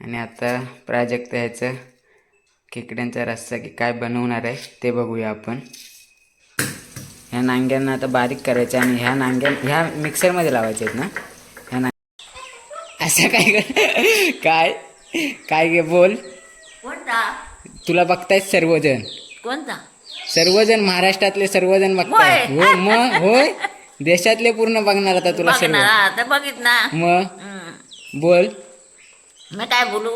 आणि आता प्राजक्त ह्याचं खेकड्यांचा रस्सा की काय बनवणार आहे ते बघूया आपण. ह्या नांग्यांना आता बारीक करायचं आणि ह्या नांग्या ह्या मिक्सरमध्ये लावायच्या आहेत ना? ह्या नांग असं काय काय? काय गे बोल? तुला बघतायत सर्वजण. कोणता? सर्वजण महाराष्ट्रातले सर्वजण बघतायत. होय. हो मग होय? देशातले पूर्ण बघणार आता तुला सर्व. बघित ना. मग. बोल. मी काय बोलू?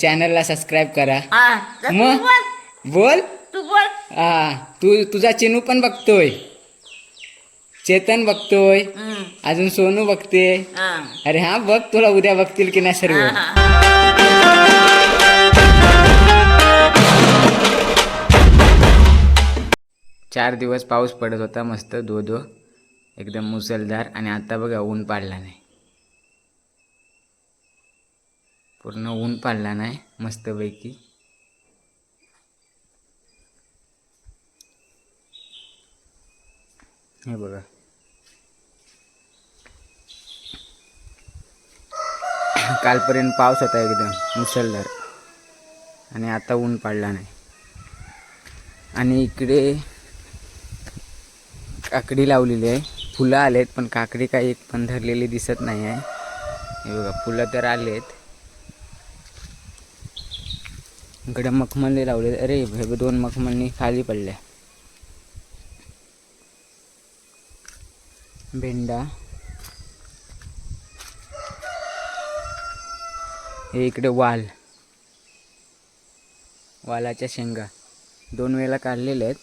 चॅनलला सबस्क्राईब करा. हा मग? बोल. बोल? तू बोल. हा तू तुझा चिनू पण बघतोय. चेतन बघतोय. अजून सोनू बघते. हा. अरे हा बघ तुला उद्या बघतील की नाही सर्व. चार दिवस पाऊस पडत होता मस्त दो दो एकदम मुसळधार आणि आता बघा ऊन पाडला नाही. पूर्ण ऊन पाडला नाही मस्तपैकी. हे बघा. कालपर्यंत पाऊस होता एकदम मुसळधार. आणि आता ऊन पाडला नाही. आणि इकडे काकडी लावलेली आहे. फुलं आलेत पण काकडी काही एक पण धरलेली दिसत नाही आहे. हे बघा फुलं तर आलेत. इकडे मखमली लावले. अरे हे दोन मखमलनी खाली पडल्या. भेंडा. हे इकडे वाल. वालाच्या शेंगा. दोन वेळेला काढलेले आहेत.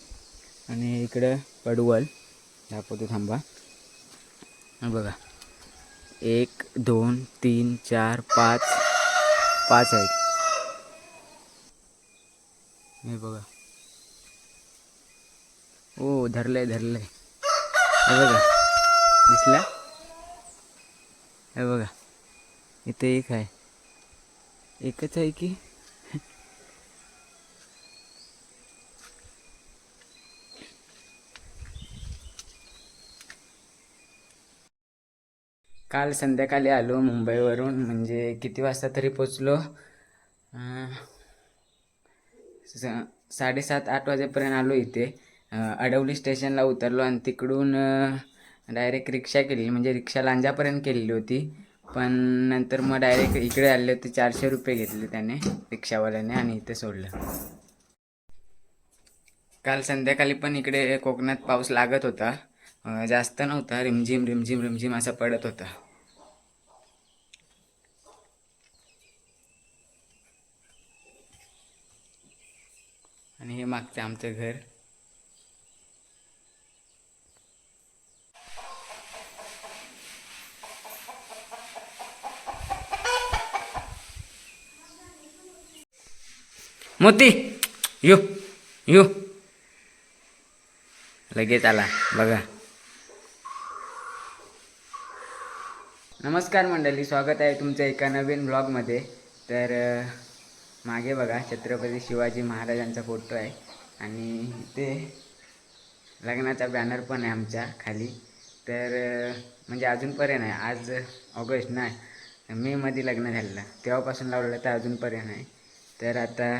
आणि इकडं पडवल. दाखवतो थांबा. बघा. एक दोन तीन चार पाच. पाच आहेत. हे बघा. ओ धरलंय धरलंय. हे बघा. दिसला? हे बघा. इथे एक आहे. एकच आहे की? काल संध्याकाळी आलो मुंबईवरून म्हणजे किती वाजता तरी पोचलो? साडेसात आठ वाजेपर्यंत आलो इथे. अडवली स्टेशनला उतरलो आणि तिकडून डायरेक्ट रिक्षा केली म्हणजे रिक्षा लांजापर्यंत केलेली होती. पण नंतर मग डायरेक्ट इकडे आले होते चारशे रुपये घेतले त्याने रिक्षावाल्याने आणि इथे सोडलं. काल संध्याकाळी पण इकडे कोकणात पाऊस लागत होता. जास्त नव्हता रिमझिम रिमझिम रिमझिम असा पडत होता. आणि हे मागचं आमचं घर. मोती यो यो. लगेच आला बघा. नमस्कार मंडळी स्वागत आहे तुमच्या एका नवीन ब्लॉगमध्ये तर मागे बघा छत्रपती शिवाजी महाराजांचा फोटो आहे. आणि ते लग्नाचा बॅनर पण आहे आमच्या खाली. तर म्हणजे अजूनपर्यंत आहे आज ऑगस्ट नाही मेमध्ये लग्न झालेलं. तेव्हापासून लावलेलं तर अजूनपर्यंत आहे तर आता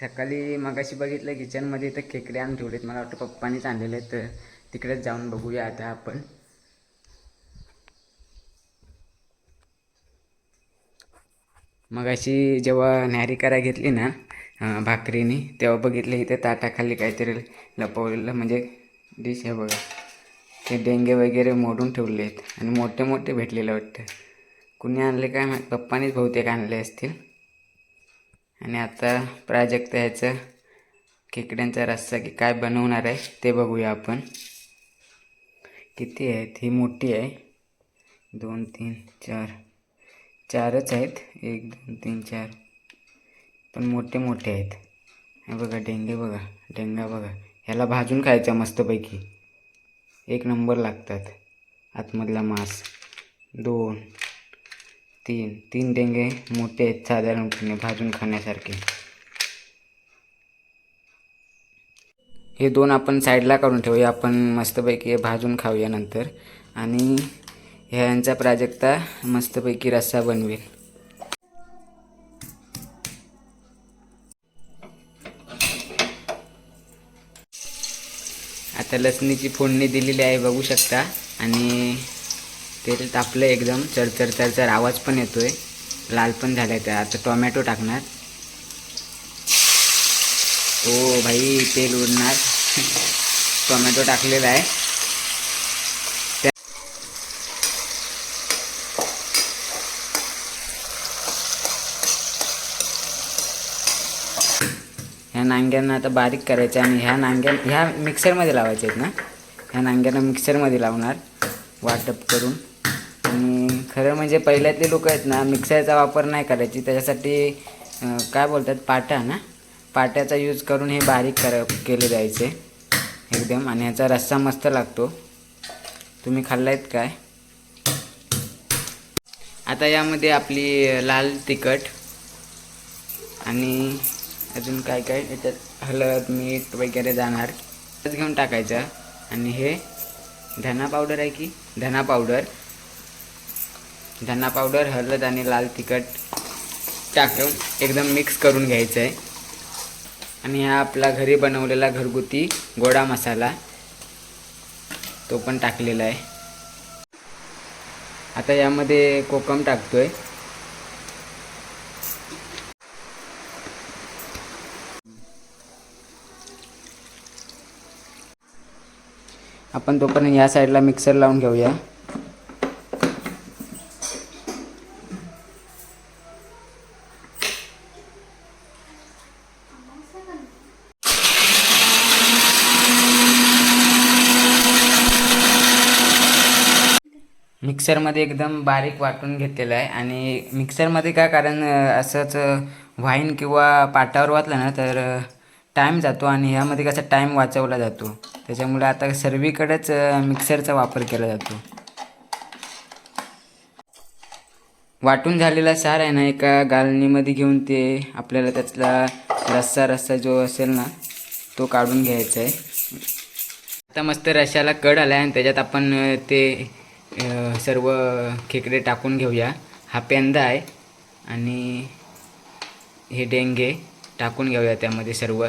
सकाळी मगाशी बघितलं किचनमध्ये तर खेकडे आणून ठेवलेत मला वाटतं पप्पानीच आणलेले तर तिकडेच जाऊन बघूया आता आपण. मग अशी जेव्हा न्यारी करा घेतली ना भाकरीनी तेव्हा बघितलं इथे ताटाखाली काहीतरी लपवलेलं म्हणजे डिश आहे बघा. ते डेंगे वगैरे मोडून ठेवले आहेत आणि मोठे मोठे भेटलेले वाटतं. कुणी आणले काय माहीत? पप्पानीच बहुतेक आणले असतील. आणि आता प्राजक्त ह्याचं खेकड्यांचा रस्सा की काय बनवणार आहे ते बघूया आपण. किती आहेत? ही मोठी आहे. दोन तीन चार चारच आहेत. एक दोन तीन चार. पण मोठे मोठे आहेत. हे बघा डेंगे बघा डेंगा बघा. ह्याला भाजून खायचा मस्तपैकी. एक नंबर लागतात. आतमधला मांस. दोन तीन. तीन डेंगे मोठे आहेत साधारणपणे भाजून खाण्यासारखे. हे दोन आपण साईडला काढून ठेवूया. आपण मस्तपैकी भाजून खाऊया नंतर. आणि ह्यांचा प्राजक्ता मस्तपैकी रस्सा बनवेल. आता लसणीची फोडणी दिलेली आहे बघू शकता. आणि तेल तापलं एकदम चरचर चरचर आवाज पण येतो आहे लाल पण झाला आहे त्या आता टोमॅटो टाकणार. ओ भाई तेल उडणार. टोमॅटो टाकलेला आहे. नांग्यांना आता बारीक करायचं आणि ह्या नांग्या ह्या मिक्सरमध्ये लावायच्या आहेत ना? ह्या नांग्यांना मिक्सरमध्ये लावणार वाटप करून. आणि खरं म्हणजे पहिल्यातले लोक आहेत ना मिक्सरचा वापर नाही करायची. त्याच्यासाठी काय बोलतात पाटा ना? पाट्याचा यूज करून हे बारीक कर केले जायचे एकदम. आणि ह्याचा रस्सा मस्त लागतो. तुम्ही खाल्लायत काय? आता यामध्ये आपली लाल तिखट आणि अजून काय काय? याच्यात हळद मीठ वगैरे जाणार. तेच घेऊन टाकायचं. आणि हे धना पावडर आहे की? धना पावडर. धना पावडर हळद आणि लाल तिखट टाकून एकदम मिक्स करून घ्यायचं आहे आणि हा आपला घरी बनवलेला घरगुती गोडा मसाला तो पण टाकलेला आहे. आता यामध्ये कोकम टाकतो आहे आपण तोपर्यंत या साईडला मिक्सर लावून घेऊया. मिक्सरमध्ये एकदम बारीक वाटून घेतलेलं आहे आणि मिक्सरमध्ये काय कारण असंच व्हाईन किंवा पाटावर वाटलं ना तर टाईम जातो आणि ह्यामध्ये कसा टाईम वाचवला जातो. त्याच्यामुळे आता सर्वीकडेच मिक्सरचा वापर केला जातो. वाटून झालेला सार आहे ना एका गालनीमध्ये घेऊन ते आपल्याला त्यातला रस्सा रस्सा जो असेल ना तो काढून घ्यायचा आहे. आता मस्त रशाला कड आला आहे आणि त्याच्यात आपण ते सर्व खेकडे टाकून घेऊया. हा पेंदा आहे आणि हे डेंगे टाकून घेऊया त्यामध्ये सर्व.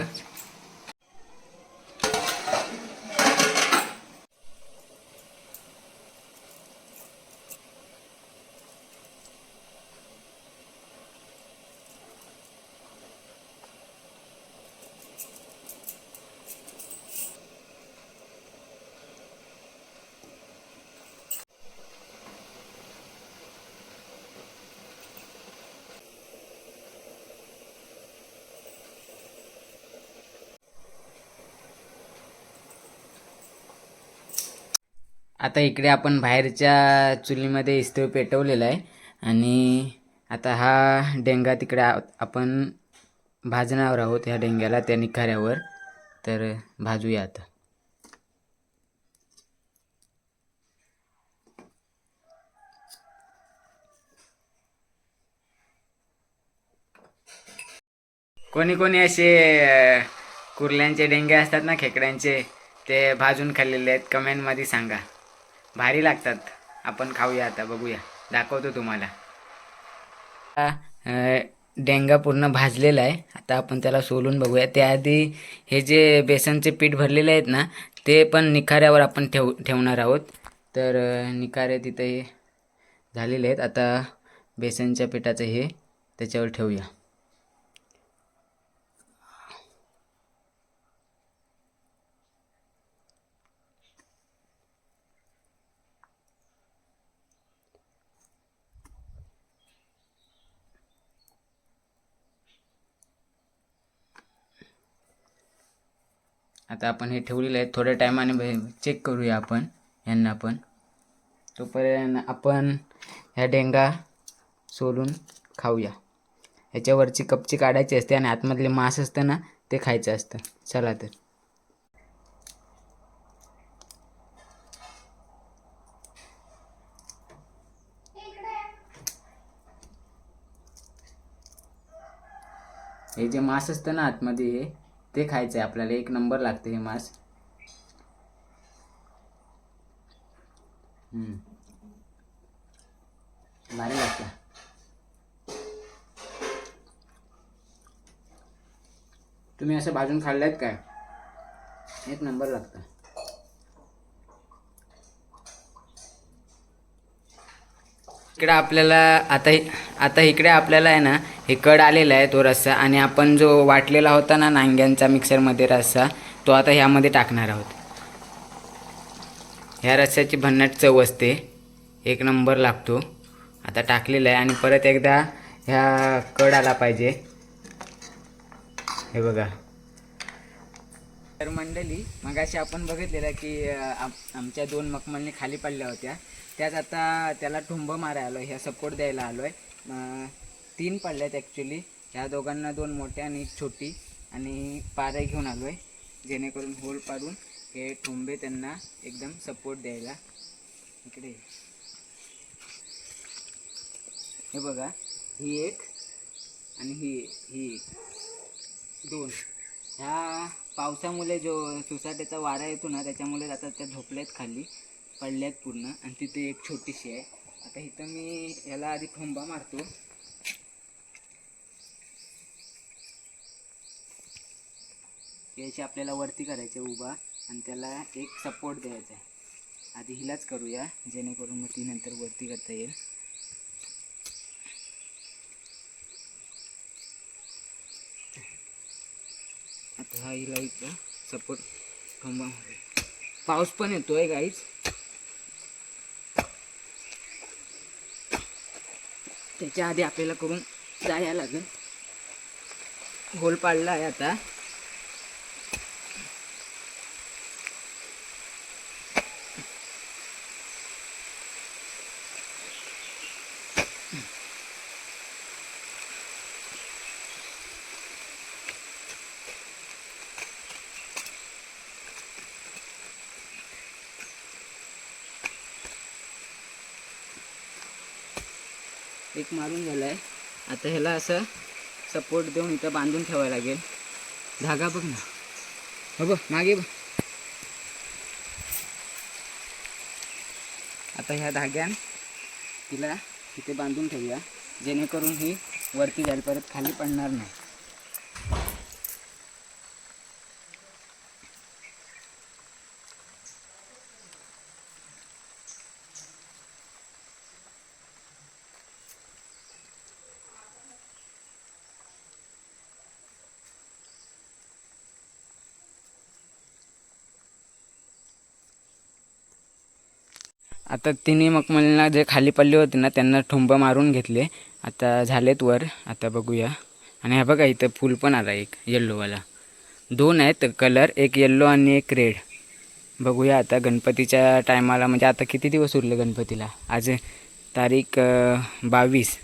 आता इकडे आपण बाहेरच्या चुलीमध्ये इस्तव पेटवलेला आहे. आणि आता हा डेंगा तिकडे आपण भाजणार आहोत ह्या डेंग्याला त्या निखाऱ्यावर. तर भाजूया आता. कोणी कोणी असे कुर्ल्यांचे डेंगे असतात ना खेकड्यांचे ते भाजून खाल्लेले आहेत. कमेंटमध्ये सांगा. भारी लागतात. आपण खाऊया आता बघूया. दाखवतो तुम्हाला. डेंगा पूर्ण भाजलेला आहे. आता आपण त्याला सोलून बघूया. त्याआधी हे जे बेसनचे पीठ भरलेले आहेत ना ते पण निखाऱ्यावर आपण ठेव ठेवणार आहोत. तर निखारे तिथे झालेले आहेत. आता बेसनच्या पिठाचं हे त्याच्यावर ठेवूया. आता आपण हे ठेवलेलं आहे. थोड्या टायमाने चेक करूया आपण यांना पण. तोपर्यंत आपण ह्या डेंगा सोलून खाऊया. ह्याच्यावरची कपची काढायची असते आणि आतमधले मांस असतं ना ते खायचं असतं. चला तर. हे जे मांस असतं ना आतमध्ये हे ते खायचं आहे आपल्याला एक नंबर लागते हे मांस. भारी लागतं. तुम्ही असं भाजून आहेत काय? एक नंबर लागतं. इकडे आपल्याला आता आता इकडे आपल्याला आहे ना हे कड आलेला आहे तो रस्सा आणि आपण जो वाटलेला होता ना नांग्यांचा मिक्सरमध्ये रस्सा तो आता ह्यामध्ये टाकणार आहोत. ह्या रस्स्याची भन्नाट चव असते. एक नंबर लागतो. आता टाकलेला आहे आणि परत एकदा ह्या कड आला पाहिजे. हे बघा. तर मंडळी मग अशी आपण बघितलेलं की आम- आमच्या दोन मखमलने खाली पडल्या होत्या. त्यात आता त्याला ठुंब मारायला आलो ह्या सपोर्ट द्यायला आलो आहे तीन पडल्यात ॲक्च्युली ह्या दोघांना दोन मोठ्या आणि एक छोटी. आणि पारे घेऊन आलो आहे जेणेकरून होल पाडून हे ठुंबे त्यांना एकदम सपोर्ट द्यायला. इकडे. हे बघा ही एक आणि ही ही एक. दोन. ह्या पावसामुळे जो सुसाट्याचा वारा येतो ना त्याच्यामुळे आता त्या झोपल्यात खाली. पडल्यात पूर्ण. आणि तिथे एक छोटीशी आहे. आता इथं मी याला आधी ठोंबा मारतो. याची आपल्याला वरती करायचे उभा. आणि त्याला एक सपोर्ट द्यायचा आहे. आधी हिलाच करूया जेणेकरून मग ती नंतर वरती करता येईल. आता हा हिला इथं सपोर्ट थांबा पाऊस पण येतोय गाईच त्याच्या आधी आपल्याला करून जायला लागेल. होल पाडला आहे आता. एक मारून झालाय. आता ह्याला असं सपोर्ट देऊन इथं बांधून ठेवायला लागेल. धागा बघ ना. हो बघ मागे बघ. आता ह्या धाग्यान तिला इथे बांधून ठेवूया. जेणेकरून ही वरती जाईल परत खाली पडणार नाही. आता तिने मखमलींना जे खाली पडले होते ना त्यांना ठुंब मारून घेतले. आता झालेत वर. आता बघूया. आणि हा बघा इथं फूल पण आला एक येल्लोवाला दोन आहेत कलर एक येल्लो आणि एक रेड बघूया आता गणपतीच्या टायमाला म्हणजे आता किती दिवस उरले गणपतीला? आज तारीख बावीस.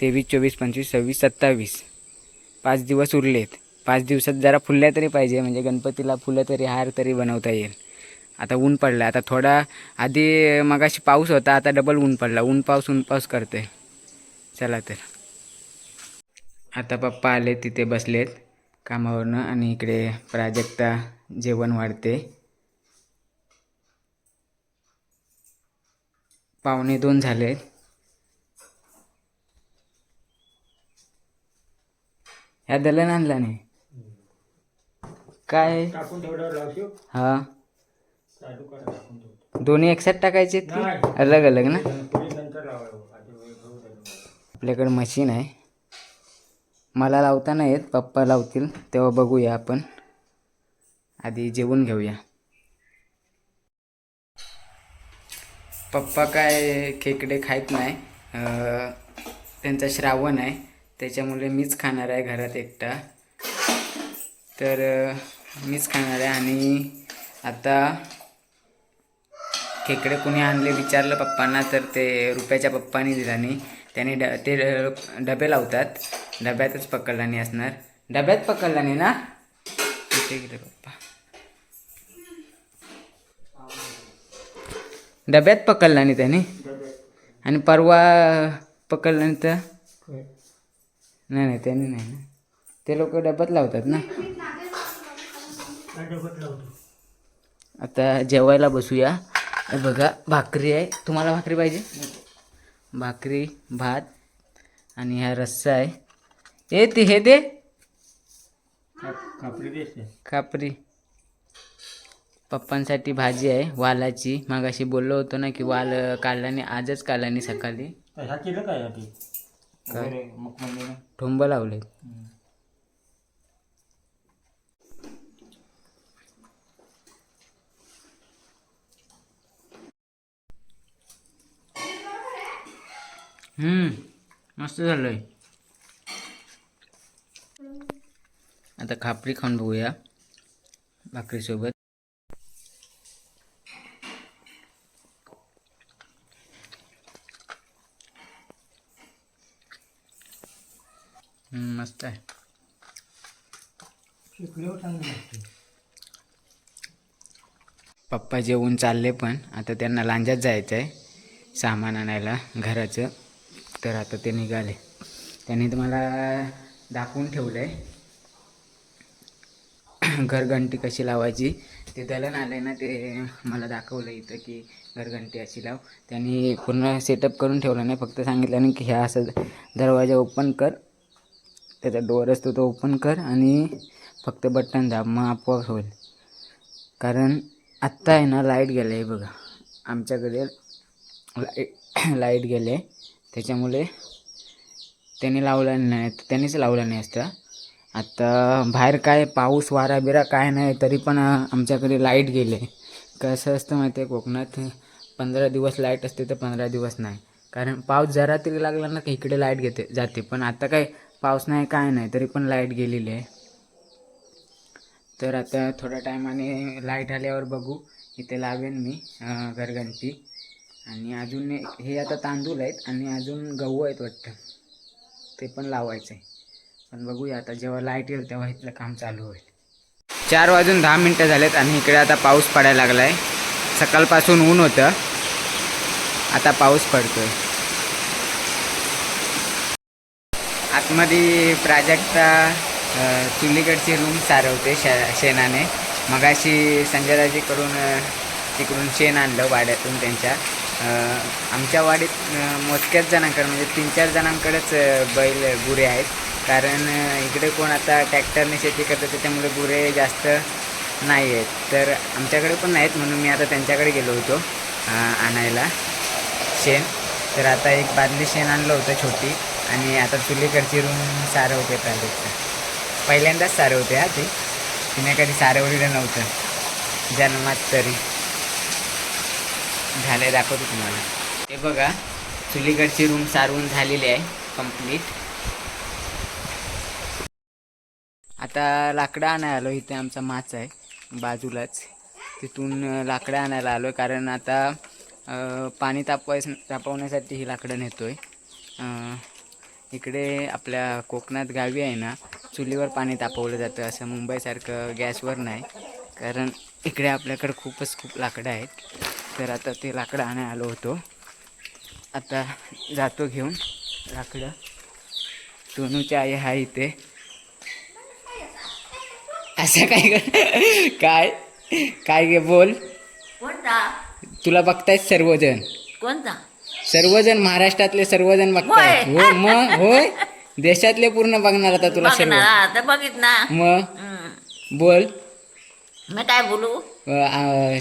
तेवीस चोवीस पंचवीस सव्वीस सत्तावीस. पाच दिवस उरलेत. पाच दिवसात जरा फुलल्या तरी पाहिजे म्हणजे गणपतीला फुलं तरी हार तरी बनवता येईल. आता ऊन पडला आता थोडा आधी मगाशी पाऊस होता आता डबल ऊन पडला. ऊन पाऊस ऊन पाऊस करते. चला तर. आता पप्पा आले तिथे बसलेत कामावरनं आणि इकडे प्राजक्ता जेवण वाढते. पावणे दोन झालेत. ह्या दलन आणला नाही. काय? हा चालू करा टाकून ठेवतो दोन्ही एकसाथ टाकायचे. अलग अलग ना. आपल्याकडे मशीन आहे. मला लावता नाही येत पप्पा लावतील तेव्हा बघूया आपण. आधी जेवून घेऊया. पप्पा काय खेकडे खात नाही. त्यांचा श्रावण आहे. त्याच्यामुळे मीच खाणार आहे घरात एकटा. तर मीच खाणार आहे आणि आता खेकडे कुणी आणले विचारलं पप्पांना तर ते रुपयाच्या पप्पानी दिला नाही त्याने ड ते ड- डबे लावतात. डब्यातच पकडला नाही असणार. डब्यात पकडला नाही ना? इथे गेले पप्पा. डब्यात पकडला नाही त्याने? आणि परवा पकडला नाही तर नाही नाही त्याने नाही ना. ते लोक डब्यात लावतात ना. आता जेवायला बसूया. हे बघा भाकरी आहे. तुम्हाला भाकरी पाहिजे? भाकरी भात आणि हा रस्सा आहे. ए ते हे दे. कापरी पप्पांसाठी भाजी आहे वालाची. मागाशी बोललो होतो ना की वाल काढला नाही आजच काढला नाही सकाळी केलं काय ठोंब लावले हम्म. मस्त झालंय. आता खापरी खाऊन बघूया भाकरीसोबत. मस्त आहे. पप्पा जेवून चालले पण आता त्यांना लांजात जायचं आहे सामान आणायला घराचं. तर आता ते निघाले. त्यांनी तुम्हाला दाखवून ठेवलं आहे घरघंटी कशी लावायची ते दलन आलं आहे ना ते मला दाखवलं इथं की घरघंटी अशी लाव. त्यांनी पूर्ण सेटअप करून ठेवलं नाही फक्त सांगितलं नाही की ह्या असं दरवाजा ओपन कर. त्याचा डोअर असतो तो ओपन कर आणि फक्त बटन दाब मग आपोआप होईल. कारण आत्ता आहे ना लाइट गेलं आहे बघा. आमच्याकडे लाइट लाइट गेले त्याच्यामुळे त्यांनी लावलं नाही त्यांनीच लावलं नाही असतं. आता बाहेर काय पाऊस वारा बिरा काय नाही तरी पण आमच्याकडे लाइट गेले. कसं असतं माहिती आहे कोकणात पंधरा दिवस लाइट असते तर पंधरा दिवस नाही. कारण पाऊस जरा तरी लागला ना की इकडे लाइट घेते जाते. पण आता काय पाऊस नाही काय नाही तरी पण लाइट गेलेली आहे. तर आता थोड्या टायमाने लाइट आल्यावर बघू. इथे लावेन मी घरगणती आणि अजून हे आता तांदूळ आहेत आणि अजून गहू आहेत वाटतं. ते पण लावायचं आहे पण बघूया आता जेव्हा लाइट येईल तेव्हा इथलं काम चालू होईल. चार वाजून दहा मिनटं झालेत आणि इकडे आता पाऊस पडायला लागला आहे सकाळपासून ऊन होतं. आता पाऊस पडतोय. आतमध्ये प्राजक्ता चुलीकडची रूम सारवते शे शेणाने. मगाशी संजयराजीकडून तिकडून शेण आणलं वाड्यातून त्यांच्या. आमच्या वाडीत मोजक्याच जणांकडे म्हणजे तीन चार जणांकडेच बैल गुरे आहेत. कारण इकडे कोण आता ट्रॅक्टरने शेती करतं त्याच्यामुळे गुरे जास्त नाही आहेत. तर आमच्याकडे पण नाहीत म्हणून मी आता त्यांच्याकडे गेलो होतो आणायला शेण. तर आता एक बादली शेण आणलं होतं छोटी. आणि आता चुलीकडची रूम सारवते प्राजक्ता. पहिल्यांदाच सारं होते हा ती. तिने कधी सारवलेलं नव्हतं. जन्मात तरी. झाले दाखवतो तुम्हाला. ते बघा चुलीकडची रूम सारवून झालेली आहे कंप्लीट आता लाकडं आणायला आलो इथे आमचा माच आहे बाजूलाच. तिथून लाकडं आणायला आलो कारण आता पाणी तापवाय तापवण्यासाठी ही लाकडं नेतो आहे इकडे आपल्या कोकणात गावी आहे ना चुलीवर पाणी तापवलं जातं असं मुंबईसारखं गॅसवर नाही. कारण इकडे आपल्याकडं खूपच खूप लाकडं आहेत. तर आता ते लाकडं आणायला आलो होतो. आता जातो घेऊन लाकडं. सोनूची आई आहे इथे. असं काय काय? काय गे बोल? कोणता? तुला बघतायत सर्वजण. कोणता? सर्वजण महाराष्ट्रातले सर्वजण बघतायत होय. हो मग? होय? देशातले पूर्ण बघणार आता तुला सर्व. बघित ना. मग. बोल. मी काय बोलू?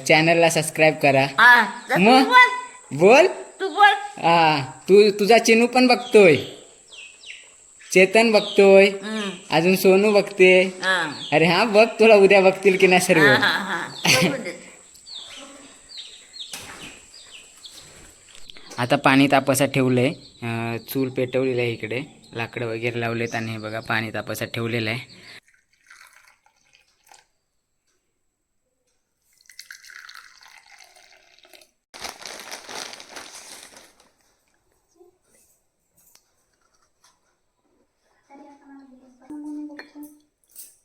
चॅनलला सबस्क्राईब करा. हा मग? बोल. तू बोल. हा तू तुझा चिनू पण बघतोय. चेतन बघतोय. अजून सोनू बघते. अरे हा बघ तुला उद्या बघतील की नाही सर्व. आता पाणी तापासा ठेवलंय. चूल पेटवलेलं आहे इकडे. लाकडं वगैरे लावलेत आणि हे बघा पाणी तापासा ठेवलेलं आहे.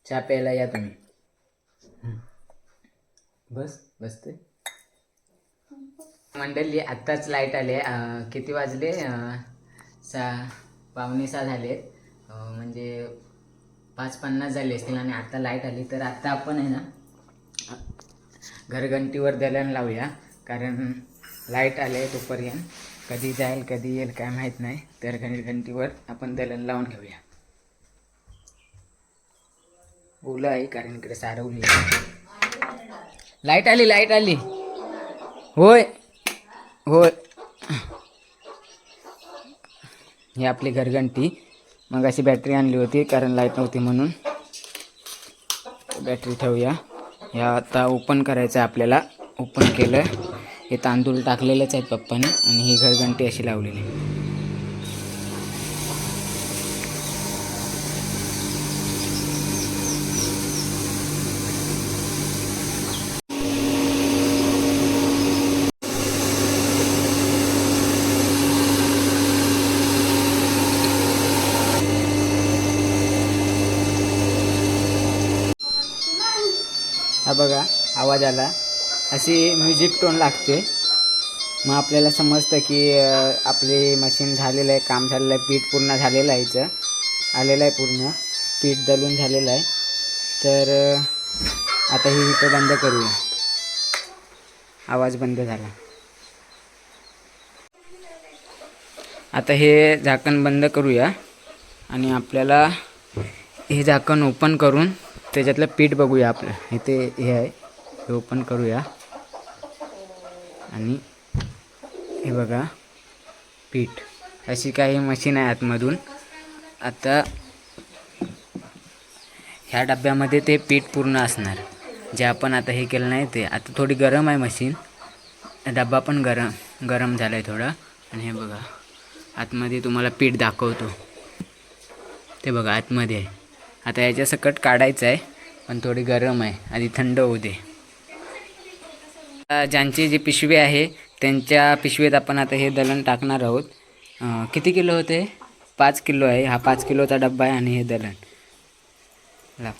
चहा प्यायला या तुम्ही. बस बसते. मंडळी आत्ताच लाइट आले किती वाजले? सा पावणे सहा झाले. म्हणजे पाच पन्नास झाले असतील आणि आत्ता लाइट आली. तर आत्ता आपण आहे ना घरघंटीवर दलन लावूया. कारण लाइट आले तोपर्यंत. कधी जाईल कधी येईल काय माहीत नाही. तर घरघंटीवर आपण दलन लावून घेऊया. ओलं आहे कारण इकडे सारवली लाइट आली लाइट आली. होय. होय. ही आपली घरघंटी. मग अशी बॅटरी आणली होती कारण लाइट नव्हती म्हणून. बॅटरी ठेवूया. ह्या आता ओपन करायचं आहे आपल्याला. ओपन केलं हे तांदूळ टाकलेलेच आहेत पप्पाने आणि ही घरघंटी अशी लावलेली. हा बघा आवाज आला. अशी म्युझिक टोन लागते. मग आपल्याला समजतं की आपली मशीन झालेलं आहे काम झालेलं आहे पीठ पूर्ण झालेलं आहे इथं. आलेलं आहे पूर्ण. पीठ दलून झालेलं आहे. तर आता ही इथं बंद करूया. आवाज बंद झाला. आता हे झाकण बंद करूया. आणि आपल्याला हे झाकण ओपन करून त्याच्यातलं पीठ बघूया आपलं इथे हे आहे. हे ओपन करूया. आणि हे बघा पीठ. अशी काही मशीन आहे आतमधून. आता ह्या डब्यामध्ये ते पीठ पूर्ण असणार. जे आपण आता हे केलं नाही ते. आता थोडी गरम आहे मशीन डब्बा पण गरम गरम झाला आहे थोडा. आणि हे बघा आतमध्ये तुम्हाला पीठ दाखवतो. ते बघा आतमध्ये आहे. आता याच्या सकट काढायचं आहे पण थोडी गरम आहे आधी थंड होऊ दे. आता ज्यांची जी पिशवी आहे त्यांच्या पिशवीत आपण आता हे दलण टाकणार आहोत. किती किलो होते? पाच किलो आहे. हा पाच किलोचा डब्बा आहे आणि हे दलण लाव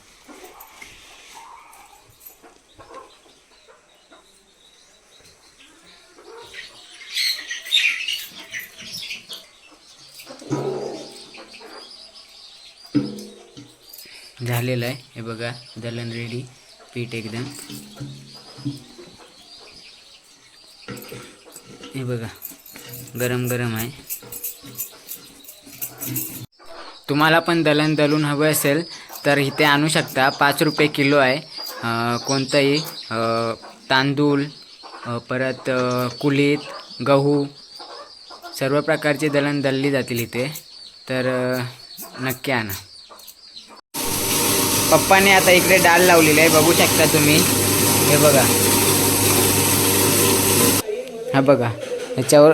झालेलं आहे. हे बघा दलण रेडी पीठ एकदम. हे बघा गरम गरम आहे. तुम्हाला पण दलण दलून हवं असेल तर इथे आणू शकता. पाच रुपये किलो आहे. कोणतंही तांदूळ परत कुलीत गहू सर्व प्रकारची दलण दलली जातील इथे. तर नक्की आणा. पप्पाने आता इकडे डाल लावलेली आहे. बघू शकता तुम्ही. हे बघा. हा बघा. ह्याच्यावर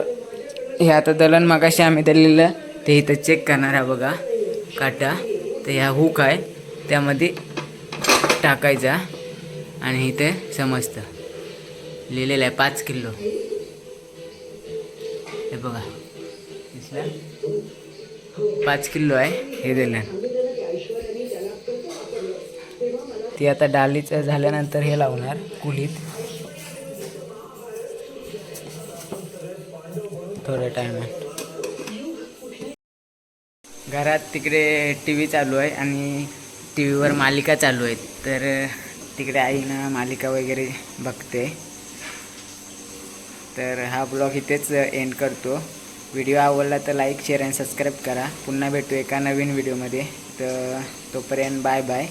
हे आता दलन मगाशी आम्ही दिलेलं. ते इथं चेक करणार आहे बघा. काटा. तर ह्या हुक आहे. त्यामध्ये टाकायचा. आणि इथे समजतं. लिहिलेलं आहे पाच किलो. हे बघा. दिसलं? पाच किलो आहे हे दलन ती आता डालीचं झाल्यानंतर हे लावणार कुलीत. थोड्या टायमात घरात तिकडे टी व्ही चालू आहे आणि टी व्हीवर मालिका चालू आहेत. तर तिकडे आईनं मालिका वगैरे बघते. तर हा ब्लॉग इथेच एंड करतो. व्हिडिओ आवडला तर लाईक शेअर आणि सबस्क्राईब करा. पुन्हा भेटू एका नवीन व्हिडिओमध्ये तर तोपर्यंत बाय बाय